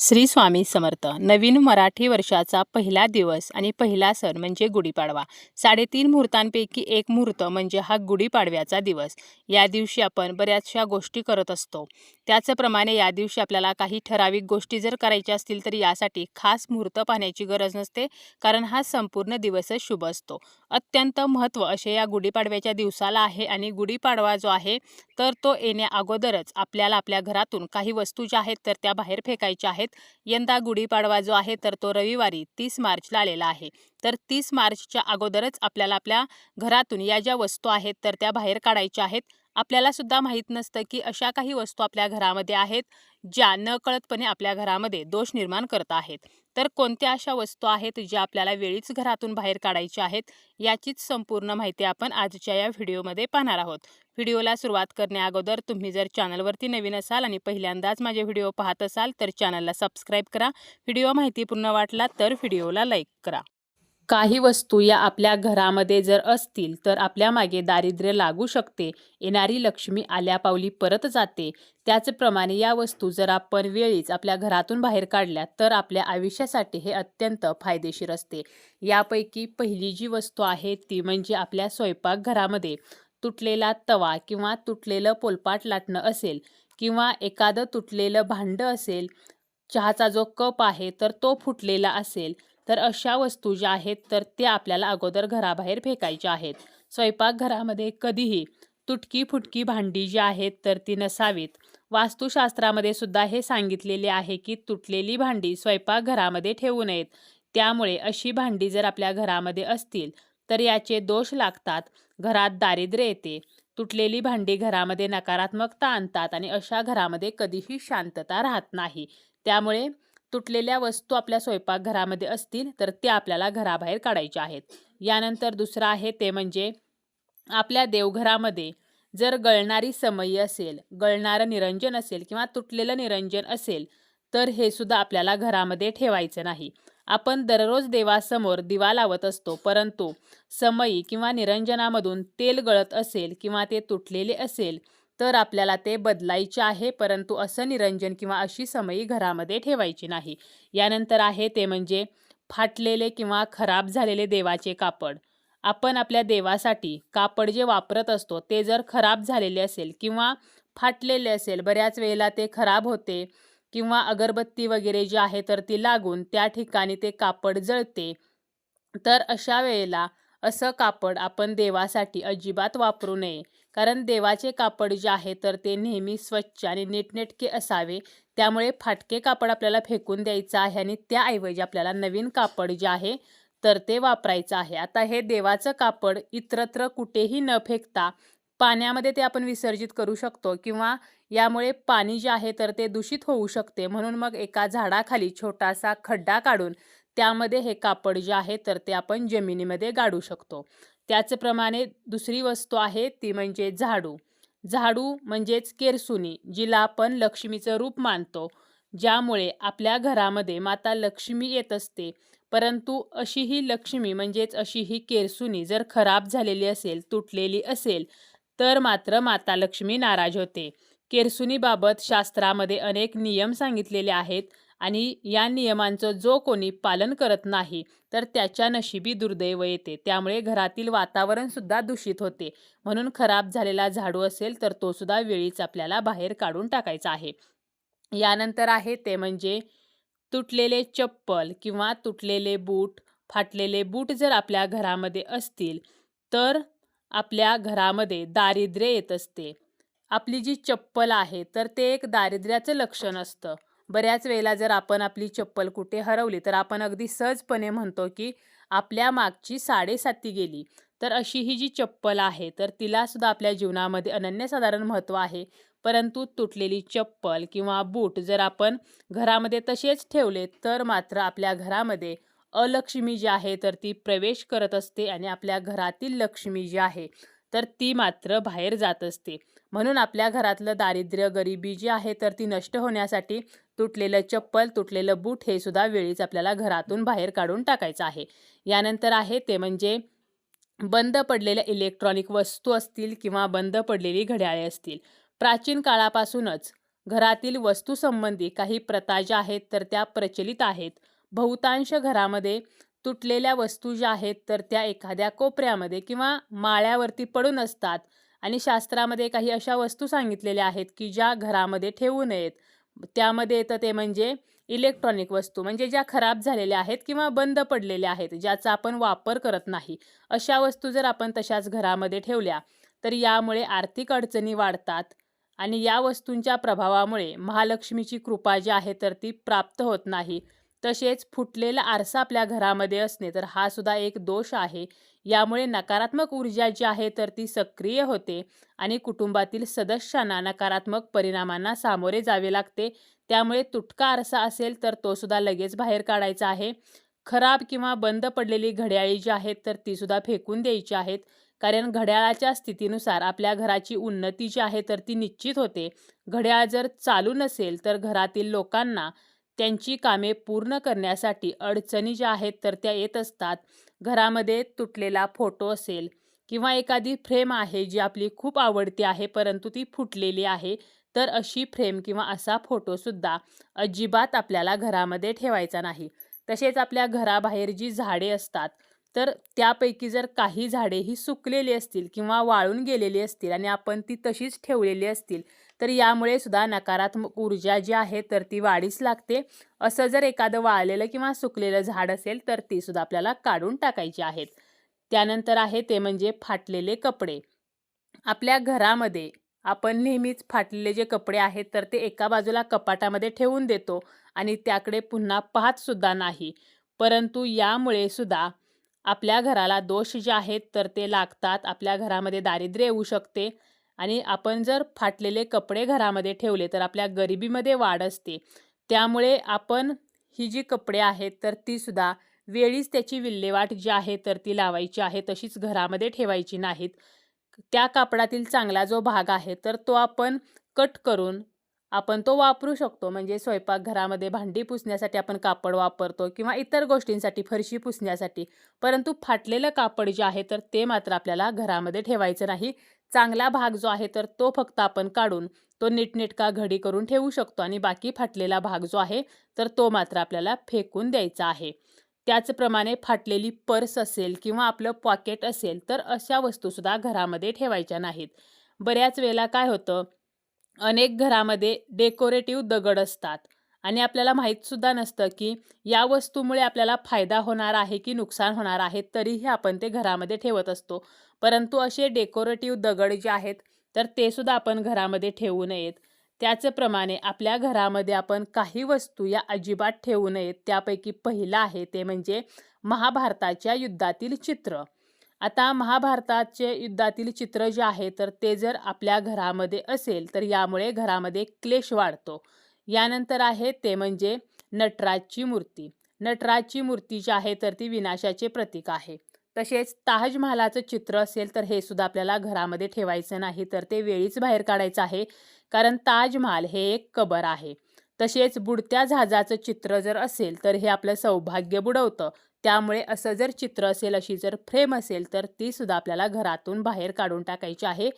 श्री स्वामी समर्थ. नवीन मराठी वर्षाचा पहिला दिवस आणि पहिला सण म्हणजे गुढीपाडवा. साडेतीन मुहूर्तांपैकी एक मुहूर्त म्हणजे हा गुढीपाडव्याचा दिवस. या दिवशी आपण बऱ्याचशा गोष्टी करत असतो. त्याचप्रमाणे या दिवशी आपल्याला काही ठराविक गोष्टी जर करायच्या असतील तर यासाठी खास मुहूर्त पाहण्याची गरज नसते कारण हा संपूर्ण दिवसच शुभ असतो. अत्यंत महत्त्व असे या गुढीपाडव्याच्या दिवसाला आहे आणि गुढीपाडवा जो आहे तर तो येण्या अगोदरच आपल्याला आपल्या घरातून काही वस्तू ज्या आहेत तर त्या बाहेर फेकायच्या आहेत. यंदा गुढीपाडवा जो आहे तर तो रविवारी तीस मार्चला आलेला आहे. तर तीस मार्चच्या अगोदरच आपल्याला आपल्या घरातून या ज्या वस्तू आहेत तर त्या बाहेर काढायच्या आहेत. आपल्याला सुद्धा माहीत नसतं की अशा काही वस्तू आपल्या घरामध्ये आहेत ज्या नकळतपणे आपल्या घरामध्ये दोष निर्माण करत आहेत. तर कोणत्या अशा वस्तू आहेत ज्या आपल्याला वेळीच घरातून बाहेर काढायच्या आहेत याचीच संपूर्ण माहिती आपण आजच्या या व्हिडिओमध्ये पाहणार आहोत. व्हिडिओला सुरुवात करण्याअगोदर तुम्ही जर चॅनलवरती नवीन असाल आणि पहिल्यांदाच माझे व्हिडिओ पाहत असाल तर चॅनलला सबस्क्राईब करा. व्हिडिओ माहितीपूर्ण वाटला तर व्हिडिओला लाईक करा. काही वस्तू या आपल्या घरामध्ये जर असतील तर आपल्या मागे दारिद्र्य लागू शकते. येणारी लक्ष्मी आल्या पावली परत जाते. त्याचप्रमाणे या वस्तू जर आपण वेळीच आपल्या घरातून बाहेर काढल्या तर आपल्या आयुष्यासाठी हे अत्यंत फायदेशीर असते. यापैकी पहिली जी वस्तू आहे ती म्हणजे आपल्या स्वयंपाकघरामध्ये तुटलेला तवा किंवा तुटलेलं पोलपाट लाटणं असेल किंवा एखादं तुटलेलं भांडं असेल चहाचा जो कप आहे तर तो फुटलेला असेल तर अशा वस्तू ज्या आहेत तर त्या आपल्याला अगोदर घराबाहेर फेकायच्या आहेत. स्वयंपाकघरामध्ये कधीही तुटकी फुटकी भांडी जी आहेत तर ती नसावीत. वास्तुशास्त्रामध्ये सुद्धा हे सांगितलेले आहे की तुटलेली भांडी स्वयंपाकघरामध्ये ठेवू नयेत. त्यामुळे अशी भांडी जर आपल्या घरामध्ये असतील तर याचे दोष लागतात. घरात दारिद्र्य येते. तुटलेली भांडी घरामध्ये नकारात्मकता आणतात आणि अशा घरामध्ये कधीही शांतता राहत नाही. त्यामुळे तुटलेल्या वस्तू आपल्या स्वयंपाकघरामध्ये असतील तर त्या आपल्याला घराबाहेर काढायच्या आहेत. यानंतर दुसरं आहे ते म्हणजे आपल्या देवघरामध्ये जर गळणारी समयी असेल गळणारं निरंजन असेल किंवा तुटलेलं निरंजन असेल तर हे सुद्धा आपल्याला घरामध्ये ठेवायचं नाही. आपण दररोज देवासमोर दिवा लावत असतो परंतु समयी किंवा निरंजनामधून तेल गळत असेल किंवा ते तुटलेले असेल तर आपल्याला ते बदलायचे आहे परंतु असं निरंजन किंवा अशी समयी घरामध्ये ठेवायची नाही. यानंतर आहे ते म्हणजे फाटलेले किंवा खराब झालेले देवाचे कापड. आपण आपल्या देवासाठी कापड जे वापरत असतो ते जर खराब झालेले असेल किंवा फाटलेले असेल बऱ्याच वेळेला ते खराब होते किंवा अगरबत्ती वगैरे जी आहे तर ती लागून त्या ठिकाणी ते कापड जळते. तर अशा वेळेला असं कापड आपण देवासाठी अजिबात वापरू नये. कारण देवाचे कापड जे आहे तर ते नेहमी स्वच्छ आणि नीटनेटके असावे. त्यामुळे फाटके कापड आपल्याला फेकून द्यायचं आहे आणि त्याऐवजी आपल्याला नवीन कापड जे आहे तर ते वापरायचं आहे. आता हे देवाचं कापड इतरत्र कुठेही न फेकता पाण्यामध्ये ते आपण विसर्जित करू शकतो किंवा यामुळे पाणी जे आहे तर ते दूषित होऊ शकते. म्हणून मग एका झाडाखाली छोटासा खड्डा काढून त्यामध्ये हे कापड जे आहे तर ते आपण जमिनीमध्ये गाडू शकतो. त्याचप्रमाणे दुसरी वस्तू आहे ती म्हणजे झाडू. झाडू म्हणजेच केरसुनी जिला आपण लक्ष्मीचं रूप मानतो ज्यामुळे आपल्या घरामध्ये माता लक्ष्मी येत असते. परंतु अशी ही लक्ष्मी म्हणजेच अशी ही केरसुनी जर खराब झालेली असेल तुटलेली असेल तर मात्र माता लक्ष्मी नाराज होते. केरसुनीबाबत शास्त्रामध्ये अनेक नियम सांगितलेले आहेत. आणि या नियमांचं जो कोणी पालन करत नाही तर त्याच्या नशिबी दुर्दैव येते. त्यामुळे घरातील वातावरणसुद्धा दूषित होते. म्हणून खराब झालेला झाडू असेल तर तोसुद्धा वेळीच आपल्याला बाहेर काढून टाकायचा आहे. यानंतर आहे ते म्हणजे तुटलेले चप्पल किंवा तुटलेले बूट फाटलेले बूट जर आपल्या घरामध्ये असतील तर आपल्या घरामध्ये दारिद्र्य येत असते. आपली जी चप्पल आहे तर ते एक दारिद्र्याचं लक्षण असतं. बऱ्याच वेळेला जर आपण आपली चप्पल कुठे हरवली तर आपण अगदी सहजपणे म्हणतो की आपल्या मागची साडेसाती गेली. तर अशी ही जी चप्पल आहे तर तिलासुद्धा आपल्या जीवनामध्ये अनन्यसाधारण महत्त्व आहे. परंतु तुटलेली चप्पल किंवा बूट जर आपण घरामध्ये तसेच ठेवले तर मात्र आपल्या घरामध्ये अलक्ष्मी जी आहे तर ती प्रवेश करत असते आणि आपल्या घरातील लक्ष्मी जी आहे तर ती मात्र बाहेर जात असते. म्हणून आपल्या घरातलं दारिद्र्य गरिबी जी आहे तर ती नष्ट होण्यासाठी तुटलेलं चप्पल तुटलेलं बूट हे सुद्धा वेळीच आपल्याला घरातून बाहेर काढून टाकायचं आहे. यानंतर आहे ते म्हणजे बंद पडलेल्या इलेक्ट्रॉनिक वस्तू असतील किंवा बंद पडलेली घड्याळे असतील. प्राचीन काळापासूनच घरातील वस्तूसंबंधी काही प्रथा ज्या आहेत तर त्या प्रचलित आहेत. बहुतांश घरामध्ये तुटलेल्या वस्तू ज्या आहेत तर त्या एखाद्या कोपऱ्यामध्ये किंवा माळ्यावरती पडून असतात. आणि शास्त्रामध्ये काही अशा वस्तू सांगितलेल्या आहेत की ज्या घरामध्ये ठेवू नयेत. त्यामध्ये येतं ते म्हणजे इलेक्ट्रॉनिक वस्तू म्हणजे ज्या खराब झालेल्या आहेत किंवा बंद पडलेल्या आहेत ज्याचा आपण वापर करत नाही. अशा वस्तू जर आपण तशाच घरामध्ये ठेवल्या तर यामुळे आर्थिक अडचणी वाढतात आणि या वस्तूंच्या प्रभावामुळे महालक्ष्मीची कृपा जी आहे तर ती प्राप्त होत नाही. तसेच फुटलेला आरसा आपल्या घरामध्ये असणे तर हा सुद्धा एक दोष आहे. यामुळे नकारात्मक ऊर्जा जी आहे तर ती सक्रिय होते आणि कुटुंबातील सदस्यांना नकारात्मक परिणामांना सामोरे जावे लागते. त्यामुळे तुटका आरसा असेल तर तो सुद्धा लगेच बाहेर काढायचा आहे. खराब किंवा बंद पडलेली घड्याळी जी आहेत तर ती सुद्धा फेकून द्यायची आहेत. कारण घड्याळाच्या स्थितीनुसार आपल्या घराची उन्नती जी आहे तर ती निश्चित होते. घड्याळ जर चालू नसेल तर घरातील लोकांना त्यांची कामे पूर्ण करण्यासाठी अडचणी ज्या आहेत तर त्या येत असतात. घरामध्ये तुटलेला फोटो असेल किंवा एखादी फ्रेम आहे जी आपली खूप आवडती आहे परंतु ती फुटलेली आहे तर अशी फ्रेम किंवा असा फोटोसुद्धा अजिबात आपल्याला घरामध्ये ठेवायचा नाही. तसेच आपल्या घराबाहेर जी झाडे असतात तर त्यापैकी जर काही झाडे ही सुकलेली असतील किंवा वाळून गेलेली असतील आणि आपण ती तशीच ठेवलेली असतील तर यामुळे सुद्धा नकारात्मक ऊर्जा जी आहे तर ती वाढीस लागते. असं जर एखादं वाळलेलं किंवा सुकलेलं झाड असेल तर ती सुद्धा आपल्याला काढून टाकायची आहेत. त्यानंतर आहे ते म्हणजे फाटलेले कपडे. आपल्या घरामध्ये आपण नेहमीच फाटलेले जे कपडे आहेत तर ते एका बाजूला कपाटामध्ये ठेवून देतो आणि त्याकडे पुन्हा पाहत सुद्धा नाही. परंतु यामुळे सुद्धा आपल्या घराला दोष जे आहेत तर ते लागतात. आपल्या घरामध्ये दारिद्र्य येऊ शकते. आणि आपण जर फाटलेले कपडे घरामध्ये ठेवले तर आपल्या गरिबीमध्ये वाढ असते. त्यामुळे आपण ही जी कपडे आहेत तर तीसुद्धा वेळीच त्याची विल्हेवाट जी आहे तर ती लावायची आहे. तशीच घरामध्ये ठेवायची नाहीत. त्या कापडातील चांगला जो भाग आहे तर तो आपण कट करून आपण तो वापरू शकतो. म्हणजे स्वयंपाकघरामध्ये भांडी पुसण्यासाठी आपण कापड वापरतो किंवा इतर गोष्टींसाठी फरशी पुसण्यासाठी. परंतु फाटलेलं कापड जे आहे तर ते मात्र आपल्याला घरामध्ये ठेवायचं नाही. चांगला भाग जो आहे तर तो फक्त आपण काढून तो नीटनेटका घडी करून ठेवू शकतो आणि बाकी फाटलेला भाग जो आहे तर तो मात्र आपल्याला फेकून द्यायचा आहे. त्याचप्रमाणे फाटलेली पर्स असेल किंवा आपलं पॉकेट असेल तर अशा वस्तूसुद्धा घरामध्ये ठेवायच्या नाहीत. बऱ्याच वेळेला काय होतं अनेक घरामध्ये डेकोरेटिव्ह दगड असतात. आणि आपल्याला माहीतसुद्धा नसतं की या वस्तूमुळे आपल्याला फायदा होणार आहे की नुकसान होणार आहे तरीही आपण ते घरामध्ये ठेवत असतो. परंतु असे डेकोरेटिव्ह दगड जे आहेत तर ते सुद्धा आपण घरामध्ये ठेवू नयेत. त्याचप्रमाणे आपल्या घरामध्ये आपण काही वस्तू या अजिबात ठेवू नयेत. त्यापैकी पहिलं आहे ते म्हणजे महाभारताच्या युद्धातील चित्र. आता महाभारताचे युद्धातील चित्र जे आहे तर ते जर आपल्या घरामध्ये असेल तर यामुळे घरामध्ये क्लेश वाढतो. यानंतर आहे ते म्हणजे नटराजची मूर्ती. नटराजची मूर्ती जी आहे तर ती विनाशाचे प्रतीक आहे. तसेच ताजमहालाचं चित्र असेल तर हे सुद्धा आपल्याला घरामध्ये ठेवायचं नाही तर ते वेळीच बाहेर काढायचं आहे कारण ताजमहाल हे एक कबर आहे. तसेच बुडत्या जहाजाचं चित्र जर असेल तर हे आपलं सौभाग्य बुडवतं. त्यामुळे असं जर चित्र असेल अशी जर फ्रेम असेल तर ती सुद्धा आपल्याला घरातून बाहेर काढून टाकायची आहे.